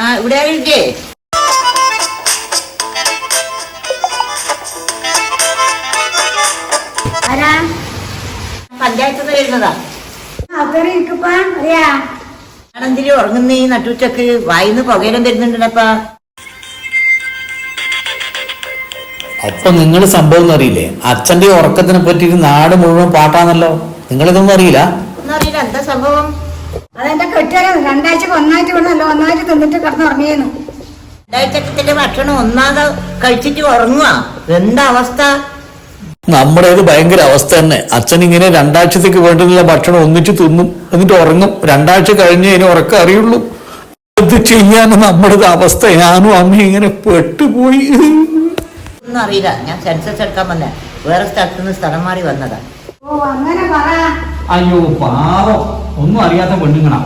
ആ ഇവിടെ ആരില്ലേ ആരാ? പഞ്ചായത്ത് വരുന്നതാ ഞാനെന്തിരി ഉറങ്ങുന്ന? ഈ നട്ടുച്ചക്ക് വായിന്ന് പുകയിലും വരുന്നുണ്ടപ്പാ അപ്പൊ നിങ്ങൾ സംഭവം അറിയില്ലേ? അച്ഛന്റെ ഉറക്കത്തിനെ പറ്റി നാട് മുഴുവൻ പാട്ടാണല്ലോ. നിങ്ങളിതൊന്നും അറിയില്ല? ഒന്നും അറിയില്ല. എന്താ സംഭവം? അതെന്റെ കെട്ടിയാലും രണ്ടാഴ്ച ഒന്നായിട്ട് കൊണ്ടല്ലോ ഒന്നായിട്ട് തിന്നിട്ട് കിടന്നുറങ്ങിയെന്നു രണ്ടാഴ്ചത്തിന്റെ ഭക്ഷണം ഒന്നാകെ കഴിച്ചിട്ട് ഉറങ്ങുക എന്താ അവസ്ഥ? നമ്മുടെ ഇത് ഭയങ്കര അവസ്ഥ തന്നെ. അച്ഛൻ ഇങ്ങനെ രണ്ടാഴ്ചത്തേക്ക് വേണ്ടുന്ന ഭക്ഷണം ഒന്നിച്ച് തിന്നും എന്നിട്ട് ഉറങ്ങും. രണ്ടാഴ്ച കഴിഞ്ഞ് ഇനി ഉറക്കം അറിയുള്ളൂ. അത് ചെയ്യാൻ നമ്മുടെ അവസ്ഥ. ഞാനും അമ്മയും ഇങ്ങനെ പെട്ടുപോയി. ഒന്നും അറിയില്ല. ഞാൻ സെൻസസ് എടുക്കാൻ വന്നേ. വേറെ സ്ഥലത്ത് നിന്ന് സ്ഥലം മാറി വന്നതാ. ഓ അങ്ങനെ പറ. അയ്യോ പാവം. ഒന്നും അറിയാത്ത പെണ്ണുങ്ങളാ.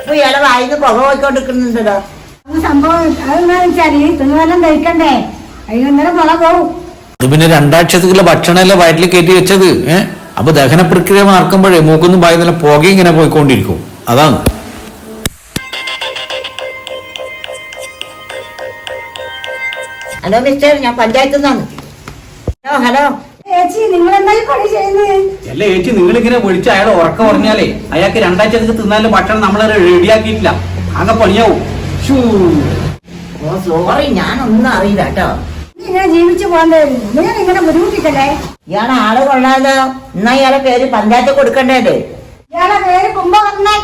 ഇപ്പൊ ഇയാളെ വായിന്ന് പുക സംഭവം അതെന്താ വെച്ചാൽ പോവും. അത് പിന്നെ രണ്ടാഴ്ചത്തേക്കുള്ള ഭക്ഷണമല്ലേ വയറ്റിൽ കയറ്റി വെച്ചത്? ഏഹ് അപ്പൊ ദഹന പ്രക്രിയ മാർക്കുമ്പോഴേ മൂക്കൊന്നും പായി നല്ല പുക ഇങ്ങനെ പോയിക്കൊണ്ടിരിക്കും. അതാണ്. ഹലോ മിസ്റ്റർ ഞാൻ പഞ്ചായത്തിൽ നിന്നാണ്. Hello hello. ചേച്ചി നിങ്ങൾ എന്തായി പണി ചെയ്യുന്നത് അല്ല ഏച്ചി നിങ്ങൾ ഇങ്ങനെ വിളിച്ച് അയാൾ ഉറക്കം പറഞ്ഞാലേ അയാൾക്ക് രണ്ടാഴ്ചത്തേക്ക് തിന്നാലും ഭക്ഷണം നമ്മൾ റെഡിയാക്കിയിട്ടില്ല. ആകെ പണിയാവും. ഓ സോറി ഞാനൊന്നും അറിയില്ല കേട്ടോ. ഇങ്ങനെ ജീവിച്ചു പോകണ്ടേ നിങ്ങൾ ഇങ്ങനെ ബുദ്ധിമുട്ടിക്കല്ലേ? ഇയാളെ ആൾ കൊള്ളാലോ. എന്നാ ഇയാളെ പേര് പഞ്ചായത്ത് കൊടുക്കണ്ടേ ഇയാളെ പേര് കുംഭകർണൻ.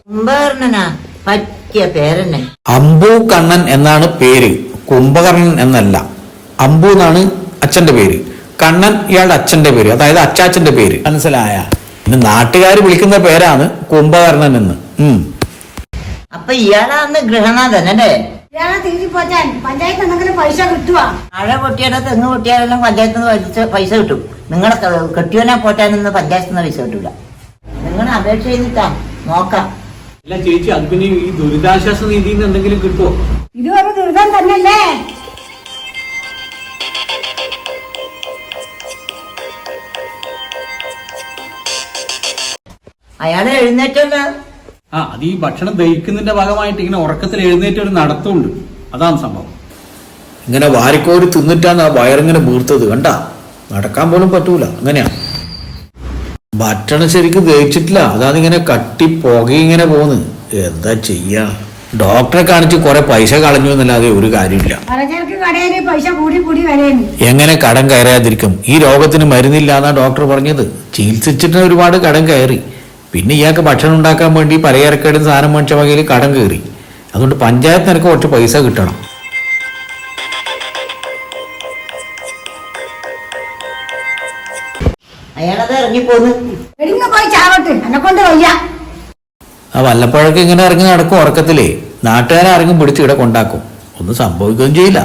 കുംഭകർണനാ? പറ്റിയ പേരെന്നെ. അമ്പു കണ്ണൻ എന്നാണ് പേര്. കുംഭകർണൻ എന്നല്ല. അമ്പു എന്നാണ് അച്ഛന്റെ പേര്. കണ്ണൻ ഇയാളുടെ അച്ഛന്റെ പേര്. അതായത് അച്ചാച്ചന്റെ പേര്. മനസ്സിലായ? പിന്നെ നാട്ടുകാർ വിളിക്കുന്ന പേരാണ് കുംഭകർണൻ എന്ന്. അപ്പൊ ഇയാളാന്ന് ഗൃഹനാഥൻ അല്ലേ പൈസ കിട്ടുവാ. മഴ പൊട്ടിയാലോ തെങ്ങ് പൊട്ടിയാലെല്ലാം പഞ്ചായത്തിൽ നിന്ന് പൈസ പൈസ കിട്ടും. നിങ്ങളെ കെട്ടിയോനെ പോറ്റാനൊന്നും പഞ്ചായത്തിൽ നിന്ന് പൈസ കിട്ടൂല. നിങ്ങൾ അപേക്ഷ ചെയ്തിട്ടാ നോക്കാം. അല്ല ചേച്ചി അത് പിന്നെ ഈ ദുരിതാശ്വാസ നിധിയിൽ നിന്ന് എന്തെങ്കിലും കിട്ടുമോ ഇത് ഒരു ദുരിതം തന്നെയല്ലേ? അയാൾ എഴുന്നേറ്റല്ലോ. ആ അത് ഈ ഭക്ഷണം ദഹിക്കുന്നതിന്റെ ഭാഗമായിട്ട് ഇങ്ങനെ ഉറക്കത്തിൽ എഴുന്നേറ്റ് ഒരു നടത്തുണ്ട് അതാണ് സംഭവം. ഇങ്ങനെ വാരിക്കോരി തിന്നിട്ടാണ് ആ വയറിങ്ങനെ വീർത്തത്. കണ്ട? നടക്കാൻ പോലും പറ്റൂല. അങ്ങനെയാ. ഭക്ഷണം ശരിക്കും ദഹിച്ചിട്ടില്ല. അതാണ് ഇങ്ങനെ കട്ടി പുക ഇങ്ങനെ പോന്ന് എന്താ ചെയ്യാ? ഡോക്ടറെ കാണിച്ച് കുറെ പൈസ കളഞ്ഞു എന്നല്ലാതെ ഒരു കാര്യമില്ല. എങ്ങനെ കടം കയറാതിരിക്കും? ഈ രോഗത്തിന് മരുന്നില്ല എന്നാ ഡോക്ടർ പറഞ്ഞത്. ചികിത്സിച്ചിട്ട് ഒരുപാട് കടം കയറി. പിന്നെ ഇയാൾക്ക് ഭക്ഷണം ഉണ്ടാക്കാൻ വേണ്ടി പലചരക്കേടും സാധനം മേടിച്ച വകയിൽ കടം കയറി. അതുകൊണ്ട് പഞ്ചായത്ത് നിനക്ക് കുറച്ച് പൈസ കിട്ടണം. അയാളത് ഇറങ്ങിപ്പോന്ന്. എടിങ്ങ പോയി ചാവട്ടെ. എന്നെ കൊണ്ട് വയ്യ. ആ വല്ലപ്പോഴൊക്കെ ഇങ്ങനെ ഇറങ്ങി നടക്കും ഉറക്കത്തിലേ. നാട്ടുകാരെ ഇറങ്ങി പിടിച്ച് ഇവിടെ കൊണ്ടാക്കും. ഒന്നും സംഭവിക്കുകയും ചെയ്യില്ല.